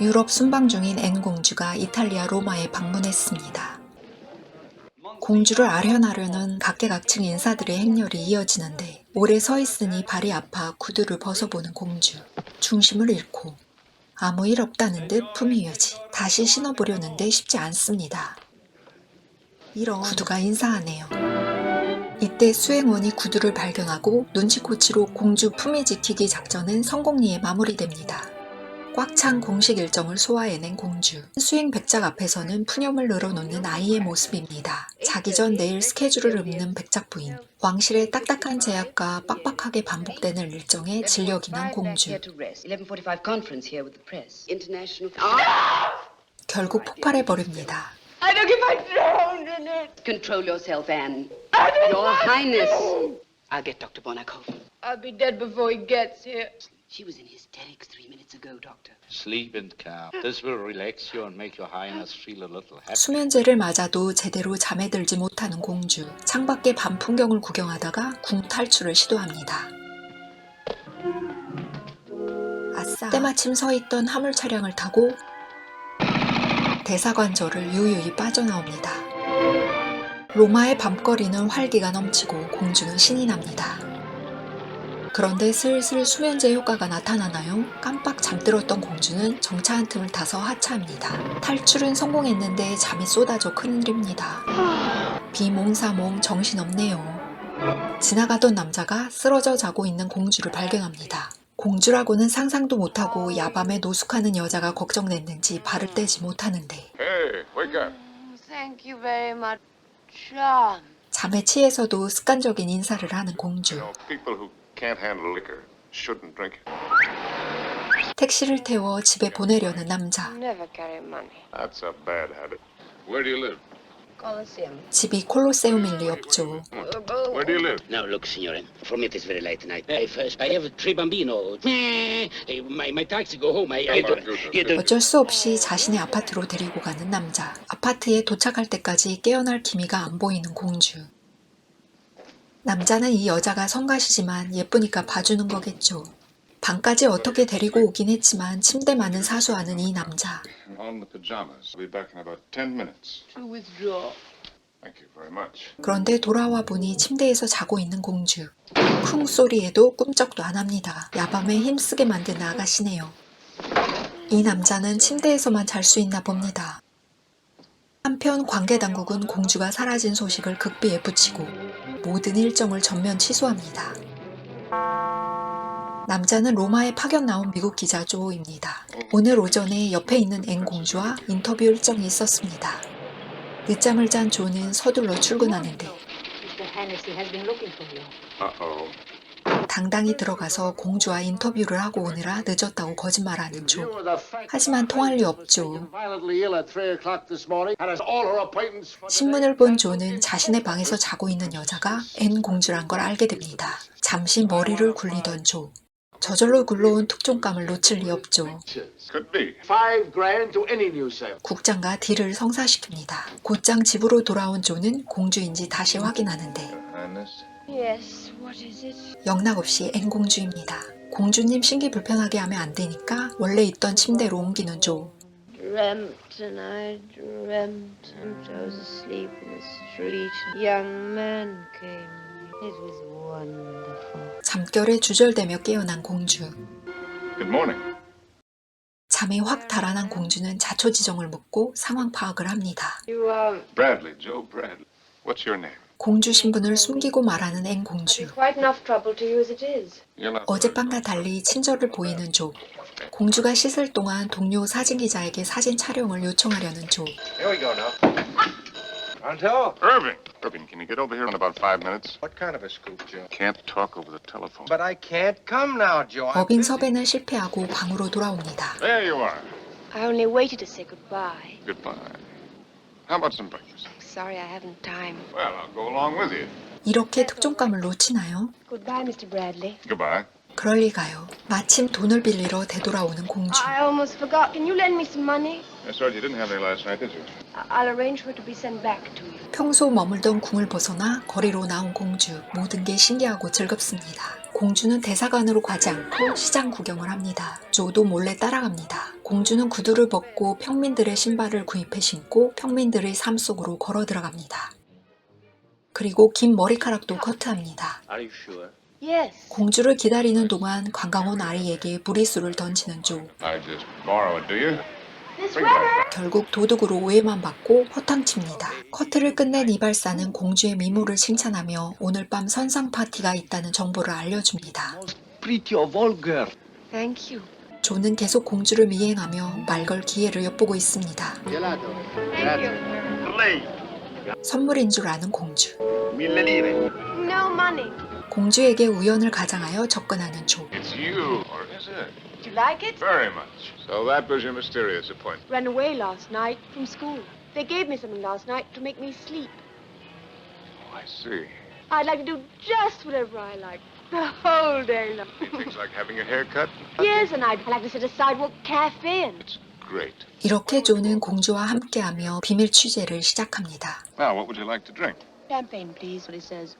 유럽 순방 중인 앤 공주가 이탈리아 로마에 방문했습니다. 공주를 아련하려는 각계각층 인사들의 행렬이 이어지는데 오래 서 있으니 발이 아파 구두를 벗어보는 공주. 중심을 잃고 아무 일 없다는 듯 품위 유지. 다시 신어보려는데 쉽지 않습니다. 이런 구두가 인사하네요. 이때 수행원이 구두를 발견하고 눈치코치로 공주 품위 지키기 작전은 성공리에 마무리됩니다. 꽉 찬 공식 일정을 소화해낸 공주. 수행 백작 앞에서는 푸념을 늘어놓는 아이의 모습입니다. 자기 전 내일 스케줄을 읊는 백작 부인. 왕실의 딱딱한 제약과 빡빡하게 반복되는 일정에 진력이 난 공주. 11:45 conference here with the press. International. 결국 폭발해버립니다. Your Highness. I'll get Dr. Bonacove. I'll be dead before he gets here. She was in hysterics three minutes ago, Doctor. Sleep and calm. This will relax you and make your highness feel a little happy. 수면제를 맞아도 제대로 잠에 들지 못하는 공주. 창밖의 밤 풍경을 구경하다가 궁 탈출을 시도합니다. 아싸. 때마침 서 있던 화물 차량을 타고 대사관절을 유유히 빠져나옵니다. 로마의 밤거리는 활기가 넘치고 공주는 신이 납니다. 그런데 슬슬 수면제 효과가 나타나나요? 깜빡 잠들었던 공주는 정차 한 틈을 타서 하차합니다. 탈출은 성공했는데 잠이 쏟아져 큰일입니다. 비몽사몽 정신없네요. 지나가던 남자가 쓰러져 자고 있는 공주를 발견합니다. 공주라고는 상상도 못하고 야밤에 노숙하는 여자가 걱정됐는지 발을 떼지 못하는데 Hey, 잠에 취해서도 습관적인 인사를 하는 공주. You know, people who can't handle liquor shouldn't drink it. 택시를 태워 집에 보내려는 남자. 집이 콜로세움 일 리 없죠. Where do you live? Now, look, signore. For me, it is very late tonight. I first, I have three bambino. Eh, My, my taxi go home. I, I don't, you don't. 어쩔 수 없이 자신의 아파트로 데리고 가는 남자. 아파트에 도착할 때까지 깨어날 기미가 안 보이는 공주. 남자는 이 여자가 성가시지만 예쁘니까 봐주는 거겠죠. 방까지 어떻게 데리고 오긴 했지만 침대만은 사수하는 이 남자. On the pajamas. I'll be back in about ten minutes. To withdraw. Thank you very much. 그런데 돌아와 보니 침대에서 자고 있는 공주. 쿵 소리에도 꿈쩍도 안 합니다. 야밤에 힘쓰게 만든 아가씨네요. 이 남자는 침대에서만 잘 수 있나 봅니다. 한편 관계 당국은 공주가 사라진 소식을 극비에 붙이고 모든 일정을 전면 취소합니다. 남자는 로마에 파견 나온 미국 기자 조입니다. 오늘 오전에 옆에 있는 앵 공주와 인터뷰 일정이 있었습니다. 늦잠을 잔 조는 서둘러 출근하는데. 당당히 들어가서 공주와 인터뷰를 하고 오느라 늦었다고 거짓말하는 조. 하지만 통할 리 없죠. 신문을 본 조는 자신의 방에서 자고 있는 여자가 앤 공주란 걸 알게 됩니다. 잠시 머리를 굴리던 조. 저절로 굴러온 특종감을 놓칠 리 없죠. 국장과 딜을 성사시킵니다. 곧장 집으로 돌아온 조는 공주인지 다시 확인하는데 Highness. Yes, what is it? 영락 없이 앤 공주입니다. 공주님 신기 불편하게 하면 안 되니까 원래 있던 침대로 옮기는 조. Dreamt and I dreamt and I was asleep in the street. A young man came. It was wonderful. 잠결에 주절되며 깨어난 공주. Good morning. 잠이 확 달아난 공주는 자초지종을 묻고 상황 파악을 합니다. You um Bradley, Joe Bradley. What's your name? 공주 신분을 숨기고 말하는 앵 공주. quite enough trouble to you as it is. You're not. 어젯밤과 달리 친절을 보이는 조. 공주가 씻을 동안 동료 사진 기자에게 사진 촬영을 요청하려는 조. Here we go now. Pronto? Irving. Irving, can you get over here in about five minutes? What kind of a scoop, Joe? Can't talk over the telephone. But I can't come now, Joe. I'm 법인 busy. 섭외는 실패하고 방으로 돌아옵니다. There you are. I only waited to say goodbye. Goodbye. How about some breakfast? Sorry I haven't time. Well, I'll go along with you. 이렇게 특종감을 놓치나요? Goodbye, Mr. Bradley. Goodbye. 그럴 리가요. 마침 돈을 빌리러 되돌아오는 공주. I almost forgot. Can you lend me some money? I saw you didn't have any last night, did you? I- I'll arrange for it to be sent back to you. 평소 머물던 궁을 벗어나 거리로 나온 공주. 모든 게 신기하고 즐겁습니다. 공주는 대사관으로 가지 않고 시장 구경을 합니다. 조도 몰래 따라갑니다. 공주는 구두를 벗고 평민들의 신발을 구입해 신고 평민들의 삶 속으로 걸어 들어갑니다. 그리고 긴 머리카락도 커트합니다. Are you sure? Yes. 공주를 기다리는 동안 관광 온 아이에게 무리수를 던지는 조. I just borrow it, do you? 결국 도둑으로 오해만 받고 허탕칩니다. 커트를 끝낸 이발사는 공주의 미모를 칭찬하며 오늘 밤 선상 파티가 있다는 정보를 알려줍니다. 조는 계속 공주를 미행하며 말걸 기회를 엿보고 있습니다. 선물인 줄 아는 공주. 공주에게 우연을 가장하여 접근하는 조. It's you, or is it? Do you like it? Very much. So that was your mysterious appointment. Ran away last night from school. They gave me something last night to make me sleep. Oh, I see. I'd like to do just whatever I like. The whole day long. Things like having your hair cut? Yes, and I'd like to sit a sidewalk cafe and Great. 이렇게 조는 공주와 함께하며 비밀 취재를 시작합니다. Now, what would you like to drink? champagne, please. What he says.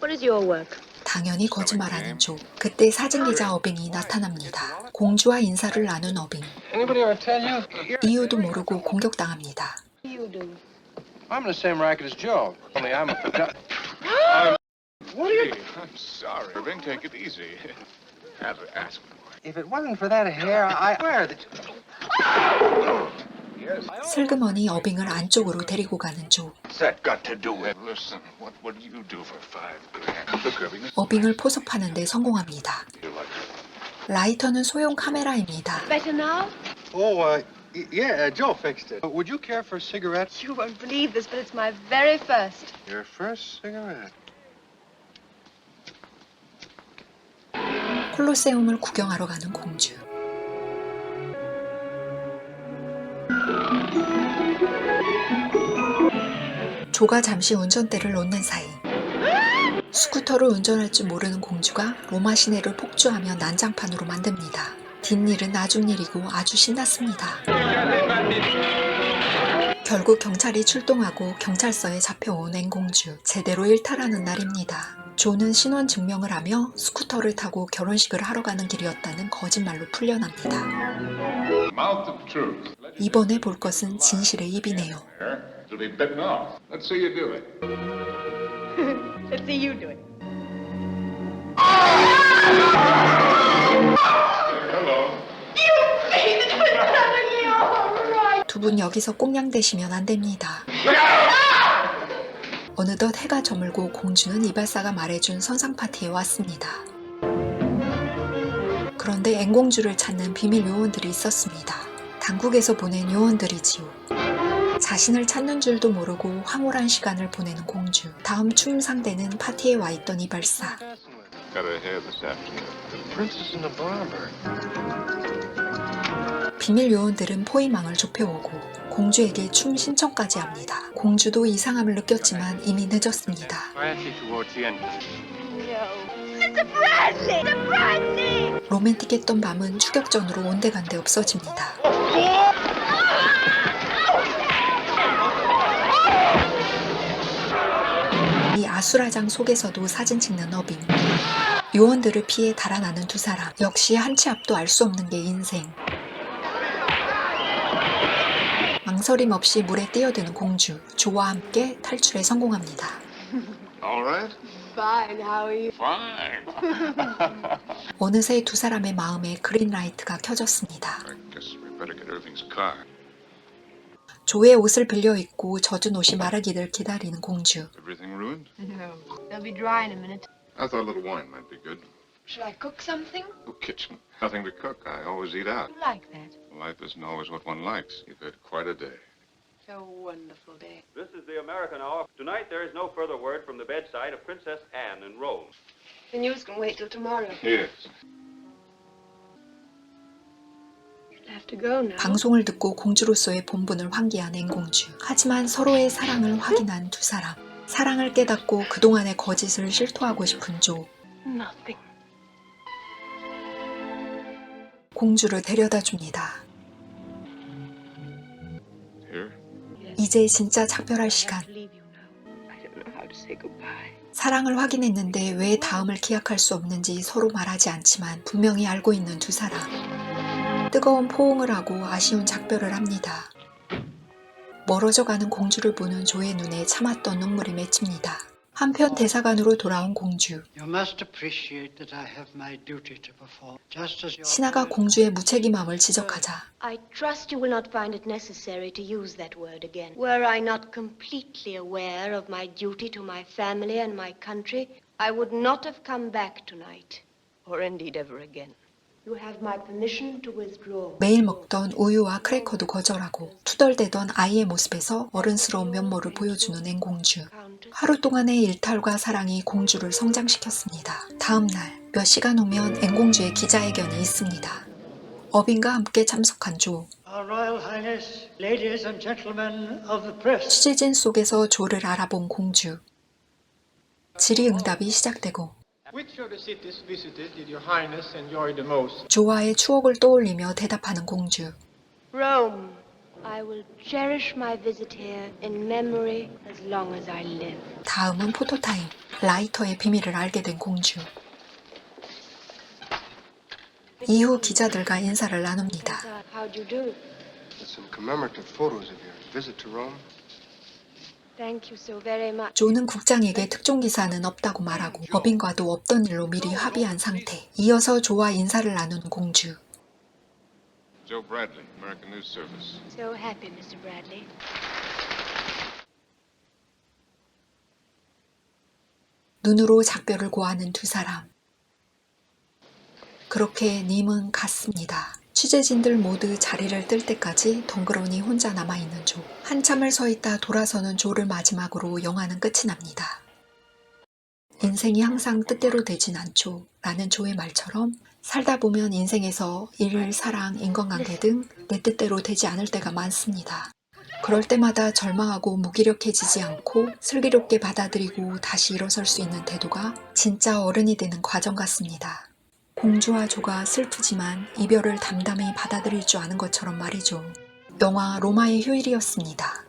What is your work? 당연히 거짓말하는 조. 그때 사진기자 어빙이 나타납니다. 공주와 인사를 나눈 어빙. Anybody ever tell you? 이유도 모르고 공격당합니다. You do. I'm in the same racket as Joe. Only I'm a photog- What are you? I'm sorry. Irving, take it easy. Have to ask me. If it wasn't for that hair, I swear that. 슬그머니 어빙을 안쪽으로 데리고 가는 조. What's that got to do with? Listen, what would you do for five grand? Look, Irving, 어빙을 포섭하는 데 성공합니다. you like 라이터는 소형 카메라입니다. Better now? Oh, uh, y- yeah, uh, Joe fixed it. Would you care for a cigarette? You won't believe this, but it's my very first. Your first cigarette. 콜로세움을 구경하러 가는 공주. 조가 잠시 운전대를 놓는 사이 스쿠터를 운전할 줄 모르는 공주가 로마 시내를 폭주하며 난장판으로 만듭니다. 뒷일은 나중 일이고 아주 신났습니다. 결국 경찰이 출동하고 경찰서에 잡혀온 앵공주 제대로 일탈하는 날입니다. 조는 신원 증명을 하며 스쿠터를 타고 결혼식을 하러 가는 길이었다는 거짓말로 풀려납니다. Mouth of truth. 이번에 볼 것은 진실의 입이네요. Hair. It'll be bitten off. Let's see you do it. Let's see you do it. Hello. 두분 여기서 꽁냥대시면 안 됩니다. 어느덧 해가 저물고 공주는 이발사가 말해준 선상 파티에 왔습니다. 그런데 앵공주를 찾는 비밀 요원들이 있었습니다. 당국에서 보낸 요원들이지요. 자신을 찾는 줄도 모르고 황홀한 시간을 보내는 공주. 다음 춤 상대는 파티에 와 있던 이발사. 비밀 요원들은 포위망을 좁혀오고 공주에게 춤 신청까지 합니다. 공주도 이상함을 느꼈지만 이미 늦었습니다. 로맨틱했던 밤은 추격전으로 온데간데 없어집니다. 이 아수라장 속에서도 사진 찍는 어빙. 요원들을 피해 달아나는 두 사람. 역시 한 치 앞도 알 수 없는 게 인생. 망설임 없이 물에 뛰어드는 공주. 조와 함께 탈출에 성공합니다. All right. Fine, how are you? Fine. 어느새 두 사람의 마음에 그린라이트가 켜졌습니다. 조의 옷을 빌려 입고 젖은 옷이 마르기를 기다리는 공주. Shall I cook something? Oh, kitchen. Nothing to cook. I always eat out. You like that? Life isn't always what one likes. You've had quite a day. A wonderful day. This is the American hour. Tonight there is no further word from the bedside of Princess Anne in Rome. The news can wait till tomorrow. Yes. You'll have to go now. 방송을 듣고 공주로서의 본분을 환기한 앵공주. 하지만 서로의 사랑을 확인한 두 사람. 사랑을 깨닫고 그동안의 거짓을 실토하고 싶은 조. Nothing. 공주를 데려다 줍니다. 이제 진짜 작별할 시간. 사랑을 확인했는데 왜 다음을 기약할 수 없는지 서로 말하지 않지만 분명히 알고 있는 두 사람. 뜨거운 포옹을 하고 아쉬운 작별을 합니다. 멀어져 가는 공주를 보는 조의 눈에 참았던 눈물이 맺힙니다. 한편 대사관으로 돌아온 공주. 신하가 공주의 무책임함을 지적하자 I trust you will not find it necessary to use that word again. Were I not completely aware of my duty to my family and my country, I would not have come back tonight, or indeed ever again. You have my permission to withdraw. 매일 먹던 우유와 크래커도 거절하고 투덜대던 아이의 모습에서 어른스러운 면모를 보여주는 앵공주. 하루 동안의 일탈과 사랑이 공주를 성장시켰습니다. 다음 날 몇 시간 후면 앵공주의 기자회견이 있습니다. 어빈과 함께 참석한 조. 취재진 속에서 조를 알아본 공주. 질의응답이 시작되고 Which of the cities visited did your highness enjoy the most? 조와의 추억을 떠올리며 대답하는 공주. Rome. I will cherish my visit here in memory as long as I live. 다음은 포토타임. 라이터의 비밀을 알게 된 공주. 이후 기자들과 인사를 나눕니다. How'd you do? Some commemorative photos of your visit to Rome. Thank you so very much. 조는 국장에게 특종 기사는 없다고 말하고 법인과도 없던 일로 미리 합의한 상태. 이어서 조와 인사를 나눈 공주. Joe Bradley, American News Service. So happy, Mr. Bradley. 눈으로 작별을 고하는 두 사람. 그렇게 님은 갔습니다. 취재진들 모두 자리를 뜰 때까지 덩그러니 혼자 남아있는 조. 한참을 서 있다 돌아서는 조를 마지막으로 영화는 끝이 납니다. 인생이 항상 뜻대로 되진 않죠. 라는 조의 말처럼 살다 보면 인생에서 일, 사랑, 인간관계 등 내 뜻대로 되지 않을 때가 많습니다. 그럴 때마다 절망하고 무기력해지지 않고 슬기롭게 받아들이고 다시 일어설 수 있는 태도가 진짜 어른이 되는 과정 같습니다. 공주와 조가 슬프지만 이별을 담담히 받아들일 줄 아는 것처럼 말이죠. 영화 로마의 휴일이었습니다.